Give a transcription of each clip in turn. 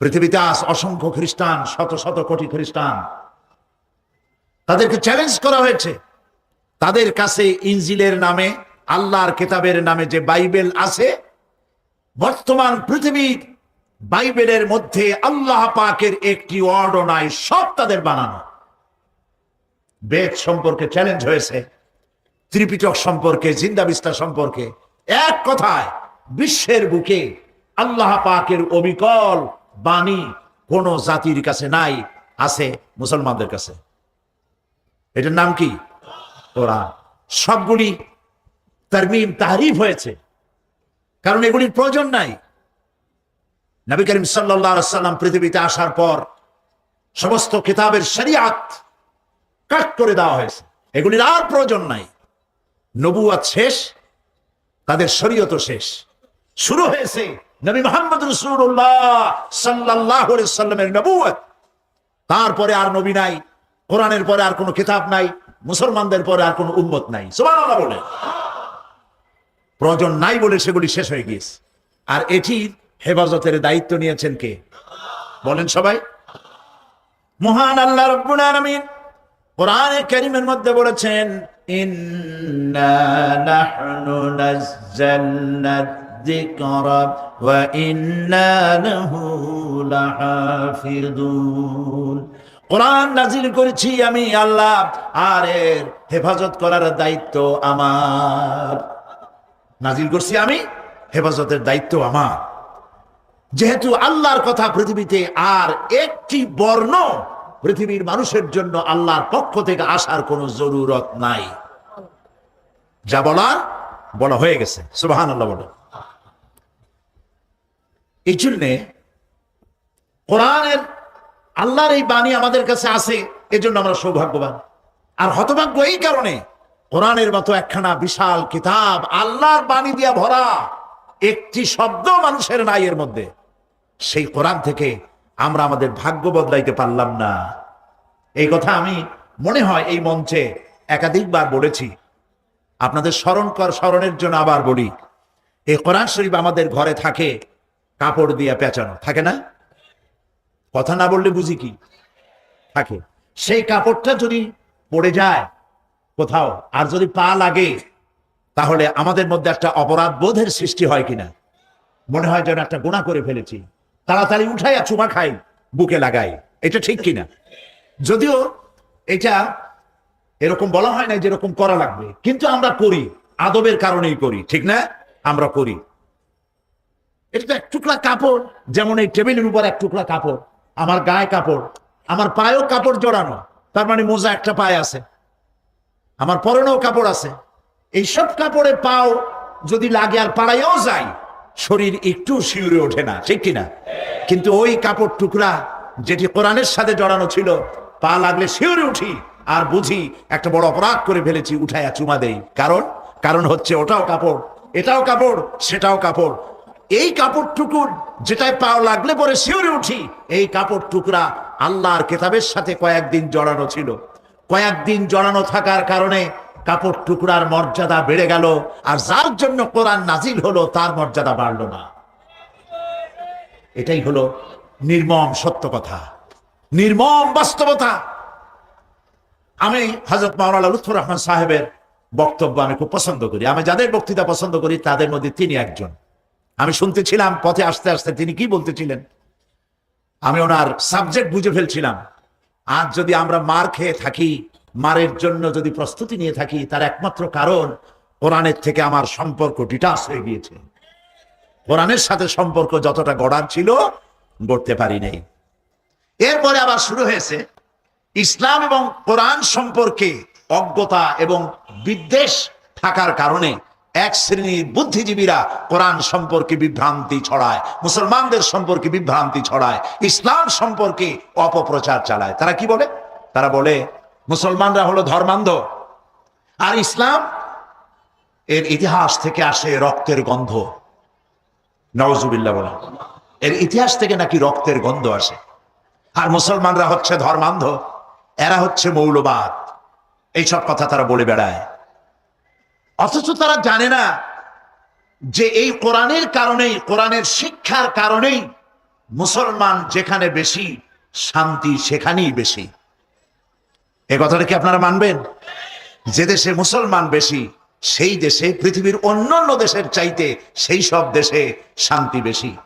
পৃথিবীতে আজ অসংখ্য খ্রিস্টান, শত শত কোটি খ্রিস্টান। তাদেরকে চ্যালেঞ্জ করা হয়েছে। তাদের কাছে ইনজিলের নামে, আল্লাহর কিতাবের নামে যে বাইবেল আছে, বর্তমান পৃথিবীর বাইবেলের মধ্যে আল্লাহ পাকের একটি নাই, সব তাদের বানানো। বেদ সম্পর্কে চ্যালেঞ্জ হয়েছে, ত্রিপিটক সম্পর্কে জিন্দাবিস্তা সম্পর্কে। এক কথায়, বিশ্বের বুকে আল্লাহ পাকের অবিকল বাণী কোন জাতির কাছে নাই, আছে মুসলমানদের কাছে। এটার নাম কি? ওরা সবগুলি তারমিম, তাহরিফ হয়েছে। কারণ এগুলির প্রয়োজন নাই। নবী করিম সাল্লাম পৃথিবীতে আসার পর সমস্ত কিতাবের শরিয়াত কাট করে দেওয়া হয়েছে। এগুলির আর প্রয়োজন নাই। নবুয়াত শেষ, তাদের শরীয়ত শেষ। শুরু হয়েছে নবী মোহাম্মদ রসুল্লাহ সাল্লাহ সাল্লামের নবুয়াত তারপরে আর নবী নাই, কোরআনের পরে আর কোনো কিতাব নাই, মুসলমানদের পরে আর কোনো উম্মত নাই। বলে। প্রয়োজন নাই বলে সেগুলি শেষ হয়ে গিয়েছে। আর এটির হেফাজতের দায়িত্ব নিয়েছেন কে? বলেন সবাই। মহান আল্লাহ রব্বুল আলামিন কোরআনে কারীমের মধ্যে বলেছেন, ইন্না নাহনু নাযালনা ওয়া ইন্না লাহু লাহাফিজুন। কোরআন নাজিল করেছি আমি আল্লাহ, আর এর হেফাজত করার দায়িত্ব আমার। নাজিল করছি আমি, হেফাজতের দায়িত্ব আমার। যেহেতু আল্লাহর কথা পৃথিবীতে আর একটি বর্ণ পৃথিবীর মানুষের জন্য আল্লাহর পক্ষ থেকে আসার কোনো জরুরত নাই। যা বলার বলা হয়ে গেছে। সুবাহান আল্লাহ বলে। এই জন্যে কোরআনের আল্লাহর এই বাণী আমাদের কাছে আছে এজন্য আমরা সৌভাগ্যবান। আর হতভাগ্য এই কারণে কোরআনের মতো একখানা বিশাল কিতাব আল্লাহর বাণী দিয়া ভরা একটি শব্দ মানুষের নাই এর মধ্যে, সেই কোরআন থেকে আমরা আমাদের ভাগ্য বদলাইতে পারলাম না। এই কথা আমি মনে হয় এই মঞ্চে একাধিকবার বলেছি। আপনাদের স্মরণ কর, স্মরণের জন্য আবার বলি, এই কোরআন শরীফ আমাদের ঘরে থাকে কাপড় দিয়া পেঁচানো, থাকে না? কথা না বললে বুঝি কি? থাকে। সেই কাপড়টা যদি পড়ে যায় কোথাও, আর যদি পা লাগে, তাহলে আমাদের মধ্যে একটা অপরাধ বোধের সৃষ্টি হয় কিনা? মনে হয় যেন একটা গুণা করে ফেলেছি। তাড়াতাড়ি উঠাই আর চুমা খাই, বুকে লাগাই। এটা ঠিক কিনা? যদিও এটা এরকম বলা হয় না যেরকম করা লাগবে। কিন্তু আমরা করি, আদবের কারণেই করি, ঠিক না? আমরা করি। এটা তো এক টুকরা কাপড়, যেমন এই টেবিলের উপর এক টুকরা কাপড়। আমার গায়ে কাপড়, আমার পায়েও কাপড় জড়ানো, তার মানে মোজা একটা পায়ে আছে। আমার পরনেও কাপড় আছে। এই সব কাপড়ে পাও যদি লাগে আর পাড়াইও যাই, শরীর একটু শিউরে ওঠে না, ঠিক কিনা? কিন্তু ওই কাপড় টুকরা যেটি কোরআনের সাথে জড়ানো ছিল, পা লাগলে শিউরে উঠি আর বুঝি একটা বড় অপরাধ করে ফেলেছি, উঠাইয়া চুমা দেই। কারণ? কারণ হচ্ছে ওটাও কাপড়, এটাও কাপড়, সেটাও কাপড়। এই কাপড় টুকুর যেটায় পাও লাগলে পরে শিউরে উঠি। এই কাপড় টুকরা আল্লাহর কেতাবের সাথে কয়েকদিন জড়ানো ছিল। কয়েকদিন জড়ানো থাকার কারণে কাপড় টুকরার মর্যাদা বেড়ে গেল আর যার জন্য কোরআন নাজিল হলো তার মর্যাদা বাড়লো না। এটাই হলো নির্মম সত্য কথা। নির্মম বাস্তবতা। আমি হজরত মাওলানা লুৎফুর রহমান সাহেবের বক্তব্য আমি খুব পছন্দ করি। আমি যাদের বক্তৃতা পছন্দ করি তাদের মধ্যে তিনি একজন। আমি শুনতেছিলাম, পথে আসতে আসতে তিনি কি বলতেছিলেন? আমি ওনার সাবজেক্ট বুঝে ফেলছিলাম। আজ যদি আমরা মার খেয়ে থাকি, মারের জন্য যদি প্রস্তুতি নিয়ে থাকি, তার একমাত্র কারণ কোরআনের থেকে আমার সম্পর্ক ডিটাস হয়ে গিয়েছে। কোরআনের সাথে সম্পর্ক যতটা গড়ার ছিল, গড়তে পারি নাই। এরপরে আবার শুরু হয়েছে, ইসলাম এবং কোরআন সম্পর্কে অজ্ঞতা এবং বিদ্বেষ থাকার কারণে এক শ্রেণির বুদ্ধিজীবীরা কোরআন সম্পর্কে বিভ্রান্তি ছড়ায়, মুসলমানদের সম্পর্কে বিভ্রান্তি ছড়ায়, ইসলাম সম্পর্কে অপপ্রচার চালায়। তারা কি বলে? তারা বলে, মুসলমানরা হলো ধর্মান্ধ। আর ইসলাম এর ইতিহাস থেকে আসে রক্তের গন্ধ। নওয়াজুবিল্লাহ বলে এর ইতিহাস থেকে নাকি রক্তের গন্ধ আসে। আর মুসলমানরা হচ্ছে ধর্মান্ধ, এরা হচ্ছে মৌলবাদ। এইসব কথা তারা বলে বেড়ায়। অথচ তারা জানে না যে এই কোরআনের কারণেই, কোরআনের শিক্ষার কারণেই মুসলমান যেখানে বেশি, শান্তি সেখানেই বেশি। এ কথাটা কি আপনারা মানবেন? যে দেশে মুসলমান বেশি, সেই দেশে পৃথিবীর অন্যান্য দেশের চাইতে সেই সব দেশে শান্তি বেশি।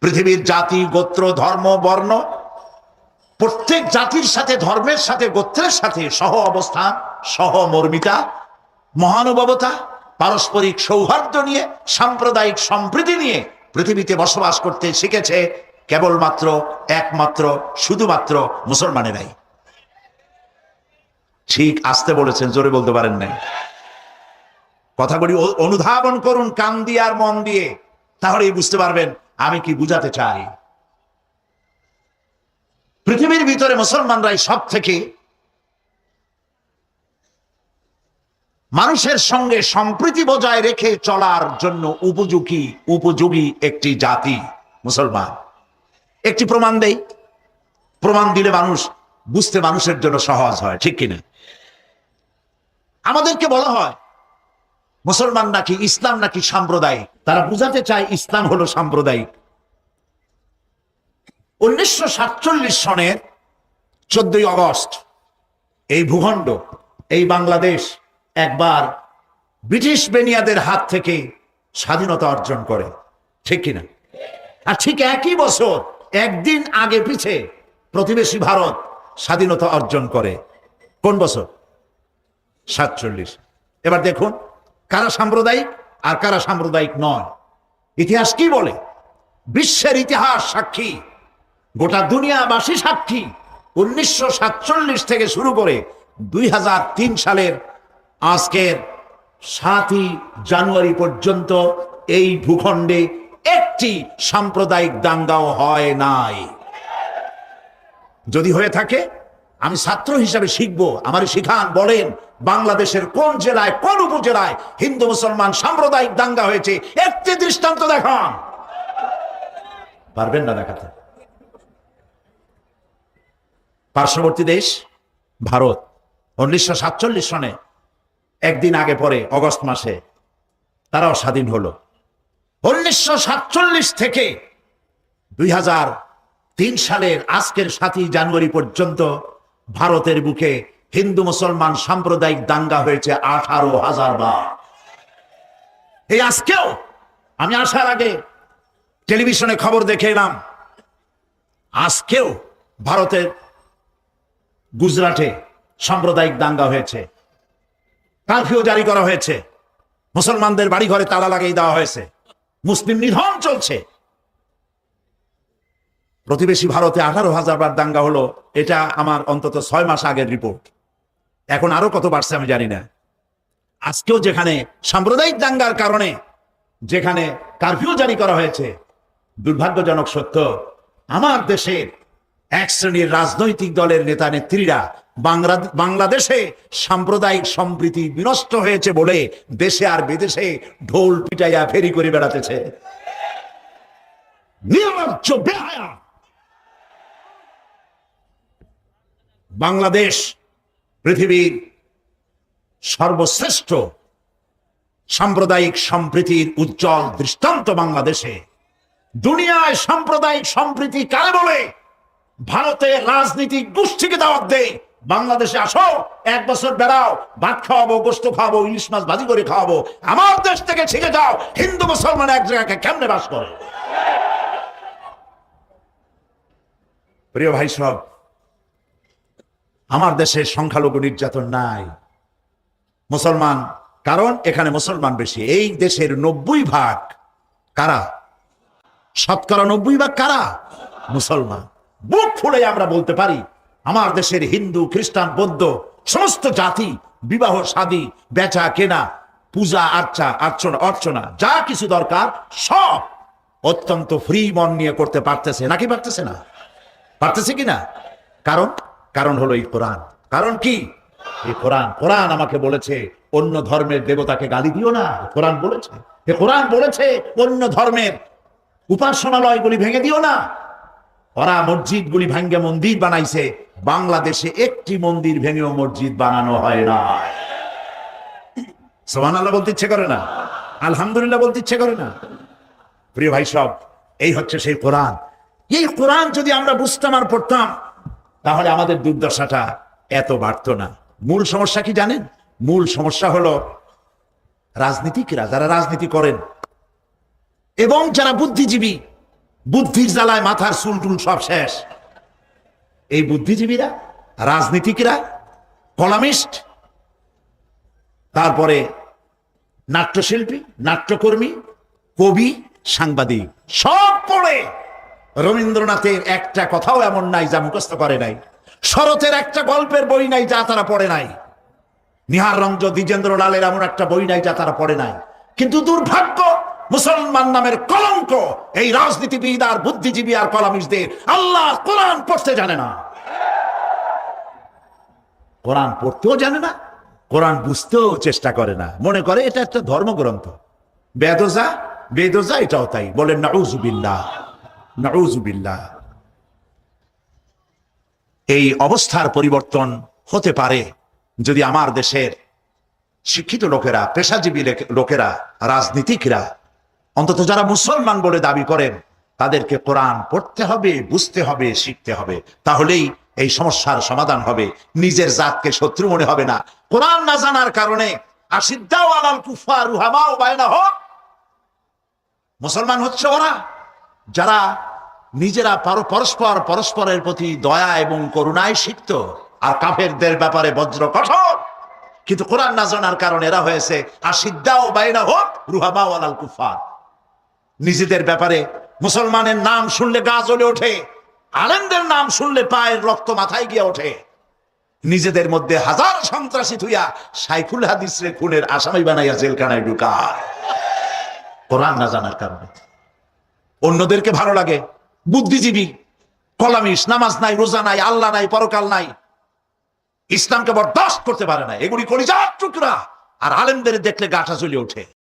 পৃথিবীর জাতি, গোত্র, ধর্ম, বর্ণ, প্রত্যেক জাতির সাথে, ধর্মের সাথে, গোত্রের সাথে সহ অবস্থান সহমর্মিতা মহানুভবতা, পারস্পরিক সৌহার্দ্য নিয়ে, সাম্প্রদায়িক সম্প্রীতি নিয়ে পৃথিবীতে বসবাস করতে শিখেছে কেবলমাত্র, একমাত্র, শুধুমাত্র মুসলমানেরাই। ঠিক আসতে বলেছেন, জোরে বলতে পারেন নাই। কথাগুলি অনুধাবন করুন, কান দিয়ে আর মন দিয়ে, তাহলেই বুঝতে পারবেন, আমি কি বুঝাতে চাই। পৃথিবীর ভিতরে মুসলমানরাই সব থেকে মানুষের সঙ্গে সম্প্রীতি বজায় রেখে চলার জন্য উপযোগী উপযোগী একটি জাতি, মুসলমান। একটি প্রমাণ দেই। প্রমাণ দিলে মানুষ, বুঝতে মানুষের জন্য সহজ হয়, ঠিক কিনা? আমাদেরকে বলা হয়, মুসলমান নাকি ইসলাম নাকি সাম্প্রদায়িক? তারা বুঝাতে চায় ইসলাম হলো সাম্প্রদায়িক। উনিশশো সাতচল্লিশ সনের চোদ্দই অগস্ট, এই ভূখণ্ড, এই বাংলাদেশ একবার ব্রিটিশ বেনিয়াদের হাত থেকে স্বাধীনতা অর্জন করে। ঠিক কিনা? আর ঠিক একই বছর, একদিন আগে পিছে প্রতিবেশী ভারত স্বাধীনতা অর্জন করে। কোন বছর? সাতচল্লিশ। এবার দেখুন, কারা সাম্প্রদায়িক আর কারা সাম্প্রদায়িক নয়। ইতিহাস কি বলে? বিশ্বের ইতিহাস সাক্ষী, গোটা দুনিয়াবাসী সাক্ষী। উনিশশো সাতচল্লিশ থেকে শুরু করে দুই হাজার তিন সালের আজকের সাতই জানুয়ারি পর্যন্ত এই ভূখণ্ডে একটি সাম্প্রদায়িক দাঙ্গাও হয় নাই। যদি হয়ে থাকে, আমি ছাত্র হিসাবে শিখব, আমার শিখান বলেন, বাংলাদেশের কোন জেলায়, কোন উপজেলায় হিন্দু, মুসলমান সাম্প্রদায়িক দাঙ্গা হয়েছে, একটি দৃষ্টান্ত দেখান। পারবেন না দেখাতে। পার্শ্ববর্তী দেশ, ভারত, উনিশশো সাতচল্লিশ সনে একদিন আগে পরে, অগস্ট মাসে, তারাও স্বাধীন হলো। উনিশশো সাতচল্লিশ থেকে দুই হাজার তিন সালের আজকের সাতই জানুয়ারি পর্যন্ত ভারতের বুকে হিন্দু মুসলমান সাম্প্রদায়িক দাঙ্গা হয়েছে আঠারো হাজার বার। এই আজকেও আমি আসার আগে টেলিভিশনে খবর দেখে এলাম, আজকেও ভারতের গুজরাটে সাম্প্রদায়িক দাঙ্গা হয়েছে। কারফিউ জারি করা হয়েছে। মুসলমানদের বাড়ি ঘরে তালা লাগিয়ে দেওয়া হয়েছে। মুসলিম নিধন চলছে। প্রতিবেশী ভারতে আঠারো হাজার বার দাঙ্গা হলো, এটা আমার অন্তত ছয় মাস আগের রিপোর্ট। এখন আরও কত বাড়ছে আমি জানি না। আজকেও যেখানে সাম্প্রদায়িক দাঙ্গার কারণে যেখানে কারফিউ জারি করা হয়েছে, দুর্ভাগ্যজনক সত্য, আমার দেশের এক শ্রেণির রাজনৈতিক দলের নেতা নেত্রীরা বাংলাদেশে সাম্প্রদায়িক সম্প্রীতি বিনষ্ট হয়েছে বলে দেশে আর বিদেশে ঢোল পিটাইয়া ফেরি করে বেড়াতেছে। বাংলাদেশ পৃথিবীর সর্বশ্রেষ্ঠ সাম্প্রদায়িক সম্প্রীতির উজ্জ্বল দৃষ্টান্ত বাংলাদেশে। দুনিয়ায় সাম্প্রদায়িক সম্প্রীতি কারে বলে? ভারতের রাজনীতিক গোষ্ঠীকে দাওয়াত দেয়। বাংলাদেশে আসো, এক বছর বেড়াও, ভাত খাওয়াবো, গোস্ত খাওয়াবো, ইলিশ মাছ ভাজি করে খাওয়াবো। আমার দেশ থেকে ছিঁড়ে যাও, হিন্দু, মুসলমান এক জায়গায় কেমনে বাস করে? প্রিয় ভাই সব, আমার দেশে সংখ্যালঘু নির্যাতন নাই। মুসলমান, কারণ এখানে মুসলমান বেশি। এই দেশের নব্বই ভাগ কারা? শতকরা নব্বই ভাগ কারা? মুসলমান। বুক ফুলে আমরা বলতে পারি আমার দেশের হিন্দু, খ্রিস্টান, বৌদ্ধ, সমস্ত জাতি, বিবাহ, শাদী, বেচা, কেনা, পূজা, আর্চা, আর্চনা, অর্চনা, যা কিছু দরকার, সব অত্যন্ত ফ্রি মন নিয়ে করতে পারতেছে। নাকি পারতেছে না? পারতেছে কি না কারণ কারণ হলো এই কোরআন। কারণ কি? এই কোরআন কোরআন আমাকে বলেছে, অন্য ধর্মের দেবতাকে গালি দিও না। কোরআন বলেছে। কোরআন বলেছে, অন্য ধর্মের উপাসনালয়গুলি ভেঙে দিও না। ওরা মসজিদগুলি ভেঙ্গে মন্দির বানাইছে। বাংলাদেশে একটি মন্দির ভেঙেও মসজিদ বানানো হয় না। সোহান আল্লাহ বলতে ইচ্ছে করে না? আলহামদুলিল্লাহ বলতে ইচ্ছে করে না? প্রিয় ভাই সব, এই হচ্ছে সেই কোরআন। এই কোরআন যদি আমরা বুঝতাম আর পড়তাম, তাহলে আমাদের দুর্দশাটা এত বাড়তো না। মূল সমস্যা কি জানেন? মূল সমস্যা হলো রাজনীতিকরা, যারা রাজনীতি করেন, এবং যারা বুদ্ধিজীবী বুদ্ধির জ্বালায় মাথার চুল টুল সব শেষ। এই বুদ্ধিজীবীরা, রাজনীতিকরা, কলামিস্ট, তারপরে নাট্যশিল্পী, নাট্যকর্মী, কবি, সাংবাদিক, সব পড়ে। রবীন্দ্রনাথের একটা কথাও এমন নাই যা মুখস্থ করে নাই। শরতের একটা গল্পের বই নাই যা তারা পড়ে নাই। নিহার রঞ্জ দ্বিজেন্দ্র লালের এমন একটা বই নাই যা তারা পড়ে নাই। কিন্তু দুর্ভাগ্য মুসলমান নামের কলঙ্ক এই রাজনীতিবিদ আর বুদ্ধিজীবী আর কলামিস্টদের আল্লাহ কোরআন পড়তে জানে না। কোরআন পড়তেও জানে না, কোরআন বুঝতেও চেষ্টা করে না। মনে করে এটা একটা ধর্মগ্রন্থ। বেদজা বেদজা, এটাও তাই। বলেন নাউজুবিল্লাহ নাউজুবিল্লাহ এই অবস্থার পরিবর্তন হতে পারে যদি আমার দেশের শিক্ষিত লোকেরা, পেশাজীবী লোকেরা, রাজনীতিকরা অন্তত যারা মুসলমান বলে দাবি করেন, তাদেরকে কোরআন পড়তে হবে, বুঝতে হবে, শিখতে হবে। তাহলেই এই সমস্যার সমাধান হবে। নিজের জাতকে শত্রু মনে হবে না। কোরআন না জানার কারণে আলাল কুফা বায়না হোক। মুসলমান হচ্ছে ওরা। যারা নিজেরা পার- পরস্পর পরস্পরের প্রতি দয়া এবং করুণায় শিখত, আর কাফেরদের ব্যাপারে বজ্র কঠোর। কিন্তু কোরআন না জানার কারণে এরা হয়েছে আসিদ্দাও বাইনা হোক, রুহামাও আলাল কুফার নিজেদের ব্যাপারে মুসলমানের নাম শুনলে গা জ্বলে ওঠে, আলেমদের নাম শুনলে পায়ের রক্ত মাথায় গিয়ে ওঠে। নিজেদের মধ্যে হাজার সন্ত্রাসী থুইয়া সাইফুল হাদিসরে খুনের আসামি বানাইয়া জেলখানায় ঢুকায়। কোরআন না জানার কারণে। অন্যদেরকে ভালো লাগে, বুদ্ধিজীবী কলামিস নামাজ নাই, রোজা নাই, আল্লাহ নাই, পরকাল নাই। ইসলামকে বরদাস্ত করতে পারে না এগুলি কলিজার টুকরা। আর আলেমদের দেখলে গাটা জ্বলে ওঠে।